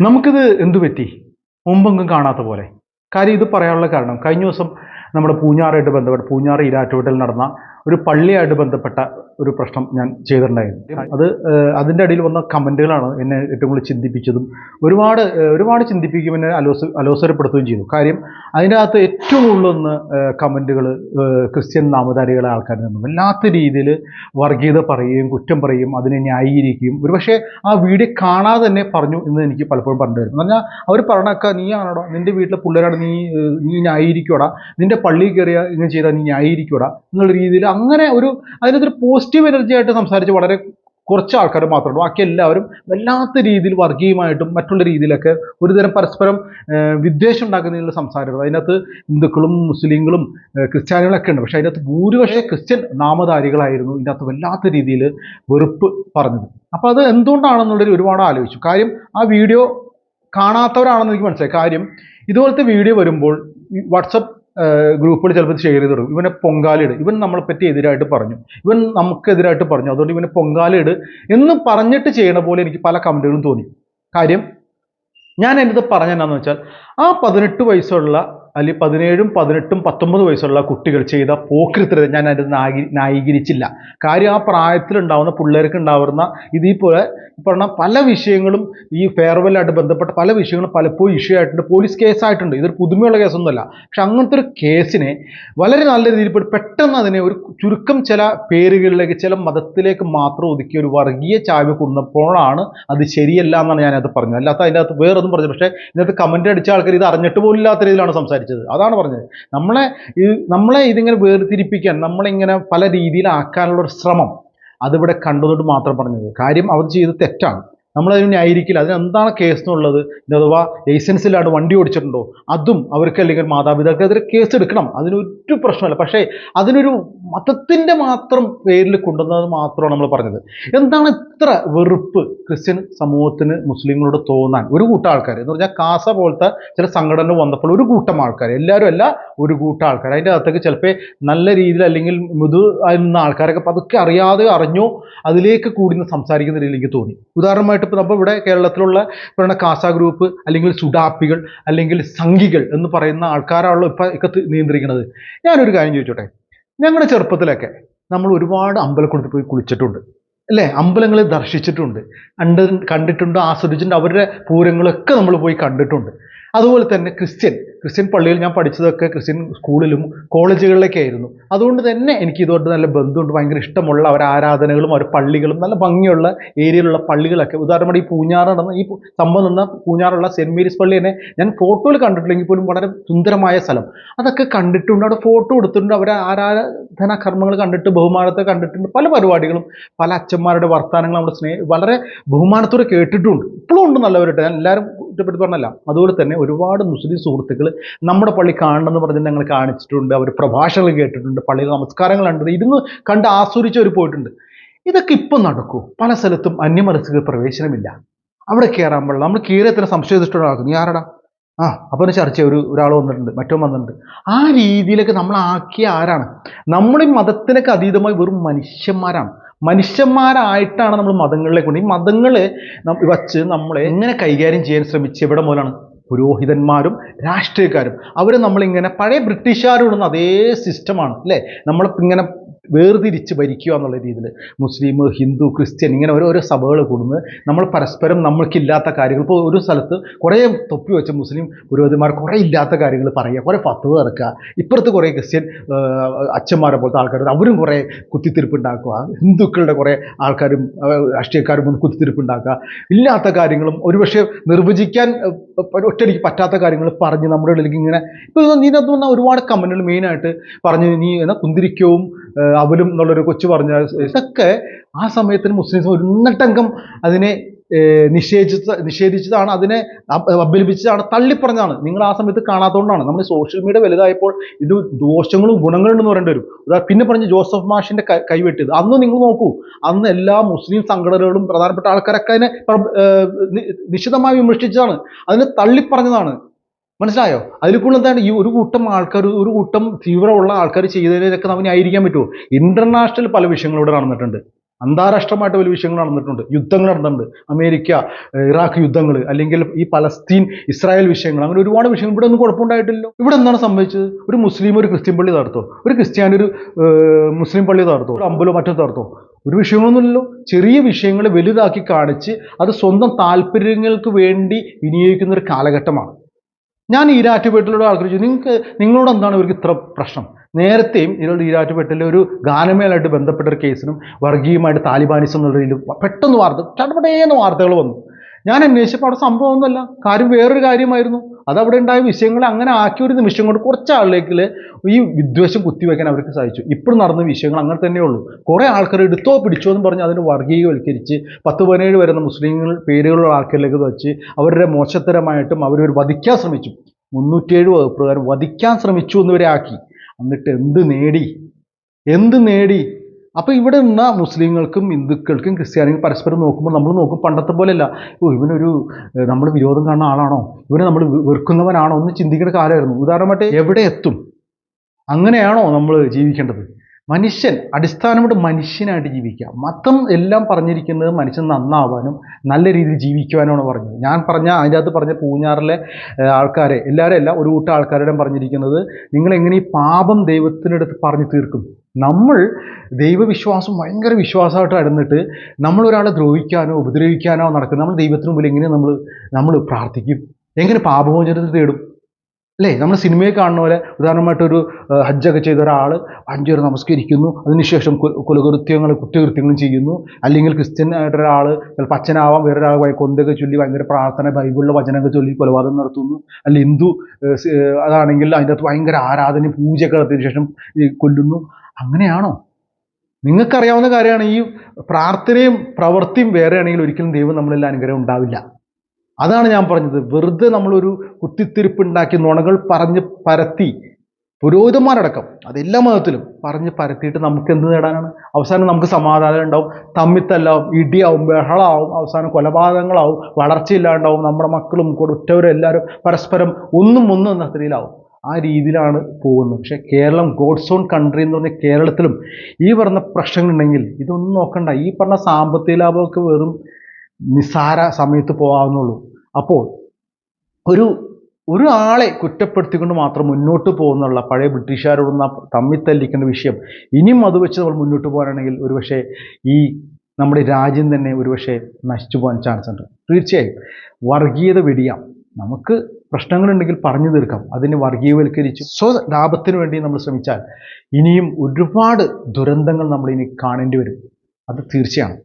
നമുക്കിത് എന്തു പറ്റി? മുമ്പെങ്കും കാണാത്ത പോലെ. കാര്യം ഇത് പറയാനുള്ള കാരണം കഴിഞ്ഞ ദിവസം നമ്മുടെ പൂഞ്ഞാറായിട്ട് ബന്ധപ്പെട്ട് പൂഞ്ഞാറ് ഇരാറ്റുപേട്ടിൽ നടന്ന ഒരു പള്ളിയായിട്ട് ബന്ധപ്പെട്ട ഒരു പ്രശ്നം ഞാൻ ചെയ്തിട്ടുണ്ടായിരുന്നു. അത് അതിന്റെ അടിയിൽ വന്ന കമന്റുകളാണ് എന്നെ ഏറ്റവും കൂടുതൽ ചിന്തിപ്പിച്ചതും ഒരുപാട് ഒരുപാട് ചിന്തിപ്പിക്കുകയും എന്നെ അലോസ അലോസരപ്പെടുത്തുകയും ചെയ്തു. കാര്യം അതിന്റെ അകത്ത് ഏറ്റവും കൂടുതൽ ഒന്ന് കമന്റുകൾ ക്രിസ്ത്യൻ നാമധാരികളെ ആൾക്കാരിൽ നിന്നും. വല്ലാത്ത രീതിയിൽ വർഗീയത പറയുകയും കുറ്റം പറയുകയും അതിനെ ന്യായീകരിക്കുകയും ഒരുപക്ഷെ ആ വീഡിയോ കാണാതെ തന്നെ പറഞ്ഞു എന്ന് എനിക്ക് പലപ്പോഴും പറഞ്ഞു വരും എന്ന് പറഞ്ഞാൽ അവർ പറഞ്ഞൊക്കെ നീ ആണോടാ? നിന്റെ വീട്ടിലെ പിള്ളേരാണ് നീ നീ ന്യായീകരിക്കോടാ നിന്റെ പള്ളിയിൽ കയറിയ ഇങ്ങനെ ചെയ്താൽ നീ ന്യായീകരിക്കോടാ എന്നുള്ള രീതിയിൽ അങ്ങനെ ഒരു അതിനകത്തൊരു പോസിറ്റീവ് എനർജി ആയിട്ട് സംസാരിച്ച് വളരെ കുറച്ച് ആൾക്കാർ മാത്രമേ ബാക്കി എല്ലാവരും വല്ലാത്ത രീതിയിൽ വർഗീയമായിട്ടും മറ്റുള്ള രീതിയിലൊക്കെ ഒരുതരം പരസ്പരം വിദ്വേഷം ഉണ്ടാക്കുന്ന രീതിയിൽ സംസാരങ്ങൾ. അതിനകത്ത് ഹിന്ദുക്കളും മുസ്ലിങ്ങളും ക്രിസ്ത്യാനികളൊക്കെ ഉണ്ട്. പക്ഷേ അതിനകത്ത് ഭൂരിപക്ഷം ക്രിസ്ത്യൻ നാമധാരികളായിരുന്നു ഇതിനകത്ത് വല്ലാത്ത രീതിയിൽ വെറുപ്പ് പറഞ്ഞത്. അപ്പോൾ അത് എന്തുകൊണ്ടാണെന്നുള്ളൊരു ഒരുപാട് ആലോചിച്ചു. കാര്യം ആ വീഡിയോ കാണാത്തവരാണെന്ന് എനിക്ക് മനസ്സിലായി. കാര്യം ഇതുപോലത്തെ വീഡിയോ വരുമ്പോൾ വാട്സപ്പ് ഗ്രൂപ്പുകൾ ചിലപ്പോൾ ഷെയർ ചെയ്ത് തുടങ്ങും ഇവനെ പൊങ്കാലിട് ഇവൻ നമ്മളെ പറ്റി എതിരായിട്ട് പറഞ്ഞു. ഇവൻ നമുക്കെതിരായിട്ട് പറഞ്ഞു. അതുകൊണ്ട് ഇവനെ പൊങ്കാലിട് എന്ന് പറഞ്ഞിട്ട് ചെയ്യണ പോലെ എനിക്ക് പല കമന്റുകളും തോന്നി. കാര്യം ഞാൻ എന്റെ പറഞ്ഞെന്നാന്ന് വെച്ചാൽ ആ പതിനെട്ട് വയസ്സുള്ള അല്ലെങ്കിൽ പതിനേഴും പതിനെട്ടും പത്തൊമ്പത് വയസ്സുള്ള കുട്ടികൾ ചെയ്ത പോക്കൃത്തരത ഞാൻ അതിന്റെ നായി ന്യായീകരിച്ചില്ല കാര്യം ആ പ്രായത്തിലുണ്ടാവുന്ന പിള്ളേർക്ക് ഉണ്ടാവുന്ന ഇതേപോലെ പറഞ്ഞ പല വിഷയങ്ങളും ഈ ഫെയർവെല്ലായിട്ട് ബന്ധപ്പെട്ട പല വിഷയങ്ങളും പലപ്പോഴും ഇഷ്യൂ ആയിട്ടുണ്ട്. പോലീസ് കേസായിട്ടുണ്ട്. ഇതൊരു പുതുമയുള്ള കേസൊന്നുമല്ല. പക്ഷെ അങ്ങനത്തെ ഒരു കേസിനെ വളരെ നല്ല രീതിയിൽ പെട്ടെന്ന് അതിനെ ഒരു ചുരുക്കം ചില പേരുകളിലേക്ക് ചില മതത്തിലേക്ക് മാത്രം ഒതുക്കിയ ഒരു വർഗീയ ചായ്വ് കൊണ്ടപ്പോഴാണ് അത് ശരിയല്ല എന്നാണ് ഞാനത് പറഞ്ഞത്. അല്ലാത്ത അതിന്റെ അകത്ത് വേറൊന്നും പറഞ്ഞത് പക്ഷേ ഇതിനകത്ത് കമന്റ് അടിച്ച ആൾക്കാർ ഇത് അറിഞ്ഞിട്ട് പോലും ഇല്ലാത്ത രീതിയിലാണ് സംസാരിച്ചത് അതാണ് പറഞ്ഞത്. നമ്മളെ നമ്മളെ ഇതിങ്ങനെ വേർതിരിപ്പിക്കാൻ നമ്മളിങ്ങനെ പല രീതിയിലാക്കാനുള്ള ഒരു ശ്രമം അതിവിടെ കണ്ടതുകൊണ്ട് മാത്രം പറഞ്ഞത്. കാര്യം അവർ ചെയ്തത് തെറ്റാണ്. നമ്മളതിന് ആയിരിക്കില്ല അതിന് എന്താണ് കേസ് എന്നുള്ളത് അഥവാ ലൈസൻസ് ഇല്ലാണ്ട് വണ്ടി ഓടിച്ചിട്ടുണ്ടോ? അതും അവർക്ക് അല്ലെങ്കിൽ മാതാപിതാക്കൾക്കെതിരെ കേസ് എടുക്കണം അതിനൊരു പ്രശ്നമല്ല. പക്ഷേ അതിനൊരു മതത്തിന്റെ മാത്രം പേരിൽ കൊണ്ടുവന്നത് മാത്രമാണ് നമ്മൾ പറഞ്ഞത്. എന്താണ് ഇത്ര വെറുപ്പ് ക്രിസ്ത്യൻ സമൂഹത്തിന് മുസ്ലിങ്ങളോട് തോന്നാൻ? ഒരു കൂട്ടം ആൾക്കാർ എന്ന് പറഞ്ഞാൽ കാസ പോലത്തെ ചില സംഘടന വന്നപ്പോൾ ഒരു കൂട്ടം ആൾക്കാർ എല്ലാവരും അല്ല ഒരു കൂട്ടം ആൾക്കാർ അതിന്റെ അകത്തേക്ക് ചിലപ്പോൾ നല്ല രീതിയിൽ അല്ലെങ്കിൽ മൃദു ആയിരുന്ന ആൾക്കാരൊക്കെ പതുക്കെ അറിയാതെ അറിഞ്ഞോ അതിലേക്ക് കൂടി സംസാരിക്കുന്ന രീതിയിൽ എനിക്ക് തോന്നി. ഉദാഹരണമായിട്ട് ഇപ്പോൾ നമ്മൾ ഇവിടെ കേരളത്തിലുള്ള പറയുന്ന കാസ ഗ്രൂപ്പ് അല്ലെങ്കിൽ സുഡാപ്പികൾ അല്ലെങ്കിൽ സംഘികൾ എന്ന് പറയുന്ന ആൾക്കാരാണല്ലോ ഇപ്പം ഒക്കെ നിയന്ത്രിക്കുന്നത്. ഞാനൊരു കാര്യം ചോദിച്ചോട്ടെ? ഞങ്ങളുടെ ചെറുപ്പത്തിലൊക്കെ നമ്മൾ ഒരുപാട് അമ്പലക്കുളത്തിൽ പോയി കുളിച്ചിട്ടുണ്ട്. അല്ലേ? അമ്പലങ്ങളെ ദർശിച്ചിട്ടുണ്ട്. കണ്ട് കണ്ടിട്ടുണ്ട് ആസ്വദിച്ചിട്ടുണ്ട്. അവരുടെ പൂരങ്ങളൊക്കെ നമ്മൾ പോയി കണ്ടിട്ടുണ്ട്. അതുപോലെ തന്നെ ക്രിസ്ത്യൻ ക്രിസ്ത്യൻ പള്ളിയിൽ ഞാൻ പഠിച്ചതൊക്കെ ക്രിസ്ത്യൻ സ്കൂളിലും കോളേജുകളിലൊക്കെ ആയിരുന്നു. അതുകൊണ്ട് തന്നെ എനിക്ക് ഇതുകൊണ്ട് നല്ല ബന്ധമുണ്ട് ഭയങ്കര ഇഷ്ടമുള്ള അവർ ആരാധനകളും അവർ പള്ളികളും നല്ല ഭംഗിയുള്ള ഏരിയയിലുള്ള പള്ളികളൊക്കെ. ഉദാഹരണമായി ഈ പൂഞ്ഞാറ് നടന്ന ഈ സംഭവം നിന്ന പൂഞ്ഞാറുള്ള സെന്റ് മേരീസ് പള്ളി തന്നെ ഞാൻ ഫോട്ടോയിൽ കണ്ടിട്ടില്ലെങ്കിൽ പോലും വളരെ സുന്ദരമായ സ്ഥലം. അതൊക്കെ കണ്ടിട്ടുണ്ട് അവിടെ ഫോട്ടോ എടുത്തിട്ടുണ്ട് അവരെ ആരാധനാ കർമ്മങ്ങൾ കണ്ടിട്ട് ബഹുമാനത്തെ കണ്ടിട്ടുണ്ട് പല പരിപാടികളും പല അച്ഛന്മാരുടെ വർത്തമാനങ്ങൾ നമ്മുടെ സ്നേഹ വളരെ ബഹുമാനത്തോടെ കേട്ടിട്ടുണ്ട്. ഇപ്പോഴും ഉണ്ട് നല്ലവരുടെ എല്ലാവരും കുറ്റപ്പെടുത്തി പറഞ്ഞല്ല. അതുപോലെ തന്നെ ഒരുപാട് മുസ്ലിം സുഹൃത്തുക്കൾ നമ്മുടെ പള്ളി കാണണമെന്ന് പറഞ്ഞ് ഞങ്ങൾ കാണിച്ചിട്ടുണ്ട്. അവർ പ്രഭാഷണങ്ങൾ കേട്ടിട്ടുണ്ട്. പള്ളിയിൽ നമസ്കാരങ്ങൾ കണ്ടത് ഇരുന്ന് കണ്ട് ആസ്വദിച്ചവർ പോയിട്ടുണ്ട്. ഇതൊക്കെ ഇപ്പം നടക്കൂ. പല സ്ഥലത്തും അന്യമനസ്സുകൾ പ്രവേശനമില്ല. അവിടെ കയറാൻ പാടില്ല. നമ്മൾ കയറിയത്തിന് സംശയിച്ചിട്ടുണ്ടാകും നീ ആരടാ? ആ അപ്പോൾ ചർച്ച ഒരു ഒരാൾ വന്നിട്ടുണ്ട്. മറ്റോ വന്നിട്ടുണ്ട്. ആ രീതിയിലൊക്കെ നമ്മൾ ആക്കിയ ആരാണ്? നമ്മുടെ മതത്തിനൊക്കെ അതീതമായി വെറും മനുഷ്യന്മാരാണ്. മനുഷ്യന്മാരായിട്ടാണ് നമ്മൾ മതങ്ങളിലേക്ക് കൊണ്ട് ഈ മതങ്ങളെ വച്ച് നമ്മളെ എങ്ങനെ കൈകാര്യം ചെയ്യാൻ ശ്രമിച്ച് എവിടെ മുതലാണ്? പുരോഹിതന്മാരും രാഷ്ട്രീയക്കാരും. അവർ നമ്മളിങ്ങനെ പഴയ ബ്രിട്ടീഷുകാരോടുന്ന അതേ സിസ്റ്റമാണ് അല്ലേ? നമ്മളിങ്ങനെ വേർതിരിച്ച് ഭരിക്കുക എന്നുള്ള രീതിയിൽ മുസ്ലിം ഹിന്ദു ക്രിസ്ത്യൻ ഇങ്ങനെ ഓരോരോ സഭകൾ കൂടുന്നത് നമ്മൾ പരസ്പരം നമ്മൾക്കില്ലാത്ത കാര്യങ്ങൾ. ഇപ്പോൾ ഒരു സ്ഥലത്ത് കുറേ തൊപ്പി വെച്ച മുസ്ലിം പുരോഹിതന്മാർ കുറേ ഇല്ലാത്ത കാര്യങ്ങൾ പറയുക കുറേ ഫത്വ ഇറക്കുക ഇപ്പുറത്ത് കുറേ ക്രിസ്ത്യൻ അച്ഛന്മാരെ പോലത്തെ ആൾക്കാർ അവരും കുറേ കുത്തിത്തിരിപ്പ് ഉണ്ടാക്കുക. ഹിന്ദുക്കളുടെ കുറേ ആൾക്കാരും രാഷ്ട്രീയക്കാരും കുത്തിത്തിരിപ്പ് ഉണ്ടാക്കുക. ഇല്ലാത്ത കാര്യങ്ങളും ഒരുപക്ഷെ നിർവചിക്കാൻ ഒറ്റയടിക്ക് പറ്റാത്ത കാര്യങ്ങൾ പറഞ്ഞ് നമ്മുടെ ഇടയിലേക്ക് ഇങ്ങനെ ഇപ്പോൾ ഇതിനകത്ത് വന്ന ഒരുപാട് കമന്റുകൾ മെയിനായിട്ട് പറഞ്ഞ് നീ എന്നാ കുന്തിരിക്കവും അവലും എന്നുള്ളൊരു കൊച്ചു പറഞ്ഞ ഇതൊക്കെ ആ സമയത്തിന് മുസ്ലിംസ് ഒരു ഉന്നട്ടംഗം അതിനെ നിഷേധിച്ച നിഷേധിച്ചതാണ് അതിനെ അപ- അപലപിച്ചതാണ് തള്ളിപ്പറഞ്ഞതാണ്. നിങ്ങൾ ആ സമയത്ത് കാണാത്തതുകൊണ്ടാണ് നമ്മൾ സോഷ്യൽ മീഡിയ വലുതായപ്പോൾ ഇത് ദോഷങ്ങളും ഗുണങ്ങളും എന്ന് പറയേണ്ടി വരും. പിന്നെ പറഞ്ഞ് ജോസഫ് മാഷിന്റെ കൈവെട്ടിയത്. അന്ന് നിങ്ങൾ നോക്കൂ അന്ന് എല്ലാ മുസ്ലിം സംഘടനകളും പ്രധാനപ്പെട്ട ആൾക്കാരൊക്കെ അതിനെ നിശിതമായി വിമർശിച്ചതാണ്. അതിനെ തള്ളിപ്പറഞ്ഞതാണ്. മനസ്സിലായോ? അതിൽ കൂടുതൽ എന്താണ്? ഈ ഒരു കൂട്ടം ആൾക്കാർ ഒരു കൂട്ടം തീവ്രമുള്ള ആൾക്കാർ ചെയ്തതിനൊക്കെ നമുക്ക് ആയിരിക്കാൻ പറ്റുമോ? ഇന്റർനാഷണൽ പല വിഷയങ്ങളും ഇവിടെ നടന്നിട്ടുണ്ട്. അന്താരാഷ്ട്രമായിട്ട് വലിയ വിഷയങ്ങൾ നടന്നിട്ടുണ്ട്. യുദ്ധങ്ങൾ നടന്നിട്ടുണ്ട്. അമേരിക്ക ഇറാഖ് യുദ്ധങ്ങൾ അല്ലെങ്കിൽ ഈ പലസ്തീൻ ഇസ്രായേൽ വിഷയങ്ങൾ അങ്ങനെ ഒരുപാട് വിഷയങ്ങൾ. ഇവിടെ ഒന്നും കുഴപ്പമുണ്ടായിട്ടില്ലല്ലോ. ഇവിടെ എന്താണ് സംഭവിച്ചത്? ഒരു മുസ്ലിം ഒരു ക്രിസ്ത്യൻ പള്ളി തകർത്തോ? ഒരു ക്രിസ്ത്യാനി ഒരു മുസ്ലിം പള്ളി തകർത്തോ? ഒരു അമ്പലോ മറ്റോ തകർത്തോ? ഒരു വിഷയങ്ങളൊന്നുമില്ലല്ലോ. ചെറിയ വിഷയങ്ങളെ വലുതാക്കി കാണിച്ച് അത് സ്വന്തം താല്പര്യങ്ങൾക്ക് വേണ്ടി വിനിയോഗിക്കുന്ന ഒരു കാലഘട്ടമാണ്. ഞാൻ ഈ രാറ്റ് ആൾക്കാർ ചോദിച്ചു നിങ്ങൾക്ക് നിങ്ങളോട് എന്താണ് ഇവർക്ക് ഇത്ര പ്രശ്നം? നേരത്തെയും ഇതിനോട് ഈരാറ്റുപേട്ടിലെ ഒരു ഗാനമേളായിട്ട് ബന്ധപ്പെട്ട ഒരു കേസിനും വർഗീയമായിട്ട് താലിബാനിസം എന്നുള്ളതിലും പെട്ടെന്ന് വാർത്ത ചടപടേന്ന് വാർത്തകൾ വന്നു. ഞാൻ അന്വേഷിച്ചപ്പോൾ അവിടെ സംഭവമൊന്നുമല്ല കാര്യം വേറൊരു കാര്യമായിരുന്നു. അത് അവിടെ ഉണ്ടായ വിഷയങ്ങളെ അങ്ങനെ ആക്കിയ ഒരു നിമിഷം കൊണ്ട് കുറച്ച് ആളിലേക്ക് ഈ വിദ്വേഷം കുത്തിവെക്കാൻ അവർക്ക് സാധിച്ചു. ഇപ്പോൾ നടന്ന വിഷയങ്ങൾ അങ്ങനെ തന്നെയുള്ളൂ കുറേ ആൾക്കാർ എടുത്തോ പിടിച്ചോ എന്ന് പറഞ്ഞ് അതിന് വർഗീയവൽക്കരിച്ച് പത്ത് പതിനേഴ് വരുന്ന മുസ്ലിങ്ങൾ പേരുകളുള്ള ആൾക്കാരിലേക്ക് വെച്ച് അവരുടെ മോശത്തരമായിട്ടും ഒരു വധിക്കാൻ ശ്രമിച്ചു. മുന്നൂറ്റിയേഴ് വകുപ്പ് പ്രകാരം വധിക്കാൻ ശ്രമിച്ചു എന്നിവരെ ആക്കി. എന്നിട്ട് എന്ത് നേടി? എന്ത് നേടി? അപ്പോൾ ഇവിടെ നിന്ന മുസ്ലിങ്ങൾക്കും ഹിന്ദുക്കൾക്കും ക്രിസ്ത്യാനികൾക്കും പരസ്പരം നോക്കുമ്പോൾ നമ്മൾ നോക്കും പണ്ടത്തെ പോലെയല്ല. ഓ ഇവനൊരു നമ്മൾ വിരോധം കാണുന്ന ആളാണോ? ഇവനെ നമ്മൾ വെറുക്കുന്നവനാണോ? എന്ന് ചിന്തിക്കുന്ന കാലമായിരുന്നു. ഉദാഹരണമായിട്ട് എവിടെ എത്തും? അങ്ങനെയാണോ നമ്മൾ ജീവിക്കേണ്ടത്? മനുഷ്യൻ അടിസ്ഥാനമായിട്ട് മനുഷ്യനായിട്ട് ജീവിക്കുക മതം എല്ലാം പറഞ്ഞിരിക്കുന്നത് മനുഷ്യൻ നന്നാവാനും നല്ല രീതിയിൽ ജീവിക്കുവാനുമാണ് പറഞ്ഞത്. ഞാൻ പറഞ്ഞ അതിന്റെ അകത്ത് പറഞ്ഞ പൂഞ്ഞാറിലെ ആൾക്കാരെ എല്ലാവരും അല്ല ഒരു കൂട്ടം ആൾക്കാരുടെ പറഞ്ഞിരിക്കുന്നത് നിങ്ങൾ എങ്ങനെ ഈ പാപം ദൈവത്തിനടുത്ത് പറഞ്ഞു തീർക്കും? നമ്മൾ ദൈവവിശ്വാസം ഭയങ്കര വിശ്വാസമായിട്ട് അടന്നിട്ട് നമ്മൾ ഒരാളെ ദ്രോഹിക്കാനോ ഉപദ്രവിക്കാനോ നടക്കുന്നത് നമ്മൾ ദൈവത്തിന് മുമ്പിൽ എങ്ങനെ നമ്മൾ നമ്മൾ പ്രാർത്ഥിക്കും? എങ്ങനെ പാപമോചനത്തിൽ തേടും? അല്ലേ? നമ്മൾ സിനിമയിൽ കാണുന്ന പോലെ ഉദാഹരണമായിട്ടൊരു ഹജ്ജൊക്കെ ചെയ്ത ഒരാൾ അഞ്ചേർ നമസ്കരിക്കുന്നു. അതിനുശേഷം കുലകൃത്യങ്ങൾ കുറ്റകൃത്യങ്ങളും ചെയ്യുന്നു. അല്ലെങ്കിൽ ക്രിസ്ത്യൻ ആയിട്ട് ഒരാൾ ചിലപ്പോൾ അച്ഛനാവാം വേറൊരാൾ കൊന്തൊക്കെ ചൊല്ലി ഭയങ്കര പ്രാർത്ഥന ബൈബിളിലെ വചനമൊക്കെ ചൊല്ലി കൊലപാതകം നടത്തുന്നു. അല്ല ഹിന്ദു അതാണെങ്കിൽ അതിന്റെ അകത്ത് ഭയങ്കര ആരാധനയും പൂജയൊക്കെ നടത്തിയതിനു ശേഷം കൊല്ലുന്നു. അങ്ങനെയാണോ? നിങ്ങൾക്കറിയാവുന്ന കാര്യമാണ് ഈ പ്രാർത്ഥനയും പ്രവൃത്തിയും വേറെയാണെങ്കിൽ ഒരിക്കലും ദൈവം നമ്മളെല്ലാം അനുഗ്രഹം ഉണ്ടാവില്ല. അതാണ് ഞാൻ പറഞ്ഞത്. വെറുതെ നമ്മളൊരു കുത്തിത്തിരിപ്പ് ഉണ്ടാക്കി നുണകൾ പറഞ്ഞ് പരത്തി പുരോഹിതന്മാരടക്കം അതെല്ലാ മതത്തിലും പറഞ്ഞ് പരത്തിയിട്ട് നമുക്ക് എന്ത് നേടാനാണ്? അവസാനം നമുക്ക് സമാധാനം ഉണ്ടാവും. തമ്മിത്തല്ലാവും ഇടിയാവും ബഹളാവും അവസാനം കൊലപാതകങ്ങളാവും വളർച്ചയില്ലാണ്ടാവും നമ്മുടെ മക്കളും കൊടുത്തവരും എല്ലാവരും പരസ്പരം ഒന്നും ഒന്നും എന്ന ആ രീതിയിലാണ് പോകുന്നത്. പക്ഷേ കേരളം ഗോഡ്സ് ഓൺ കൺട്രി എന്ന് പറഞ്ഞ കേരളത്തിലും ഈ പറഞ്ഞ പ്രശ്നങ്ങളുണ്ടെങ്കിൽ ഇതൊന്നും നോക്കണ്ട. ഈ പറഞ്ഞ സാമ്പത്തിക ലാഭമൊക്കെ വെറും നിസ്സാര സമയത്ത് പോകാവുന്നുള്ളൂ അപ്പോൾ ഒരു ഒരു ആളെ കുറ്റപ്പെടുത്തിക്കൊണ്ട് മാത്രം മുന്നോട്ട് പോകുന്നുള്ള പഴയ ബ്രിട്ടീഷുകാരോടൊന്ന് തമ്മിൽ തല്ലിക്കേണ്ട വിഷയം ഇനിയും അത് വെച്ച് നമ്മൾ മുന്നോട്ട് പോകാനാണെങ്കിൽ ഒരുപക്ഷെ ഈ നമ്മുടെ രാജ്യം തന്നെ ഒരുപക്ഷെ നശിച്ചു പോകാൻ ചാൻസ് ഉണ്ട്. തീർച്ചയായും. വർഗീയത വെടിയാം. നമുക്ക് പ്രശ്നങ്ങളുണ്ടെങ്കിൽ പറഞ്ഞു തീർക്കാം. അതിനെ വർഗീയവൽക്കരിച്ച്. സ്വ ലാഭത്തിന് വേണ്ടി നമ്മൾ ശ്രമിച്ചാൽ ഇനിയും ഒരുപാട് ദുരന്തങ്ങൾ നമ്മൾ ഇനി കാണേണ്ടി വരും. അത് തീർച്ചയാണ്.